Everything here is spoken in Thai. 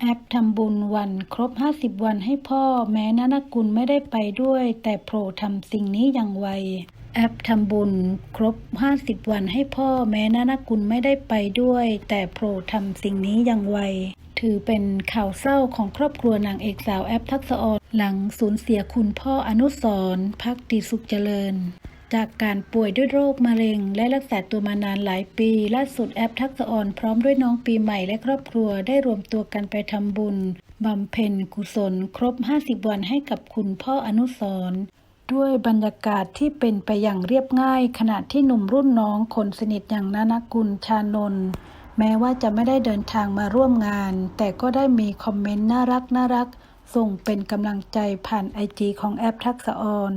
แอปทำบุญวันครบ 50 วันให้พ่อ แม้นนกุลไม่ได้ไปด้วย แต่โผล่ทำสิ่งนี้อย่างไว แอปทำบุญครบ 50 วันให้พ่อ แม้นนกุลไม่ได้ไปด้วย แต่โผล่ทำสิ่งนี้อย่างไว ถือเป็นข่าวเศร้าของครอบครัวนางเอกสาวแอปทักษออนหลังสูญเสียคุณพ่ออนุสรพักดีสุขเจริญ จากการป่วยด้วยโรคมะเร็ง และรักษาตัวมานานหลายปี ล่าสุดแอปทักษออนพร้อมด้วยน้องปีใหม่และครอบครัวได้รวมตัวกันไปทำบุญบำเพ็ญกุศล ครบ 50 วันให้กับคุณพ่ออนุสร์ด้วยบรรยากาศที่เป็นไปอย่างเรียบง่าย ขณะที่หนุ่มรุ่นน้องคนสนิทอย่างนานกุลชานนท์แม้ว่าจะไม่ได้เดินทางมาร่วมงาน แต่ก็ได้มีคอมเมนต์น่ารักน่ารักส่งเป็นกำลังใจผ่านไอจีของแอปทักษออน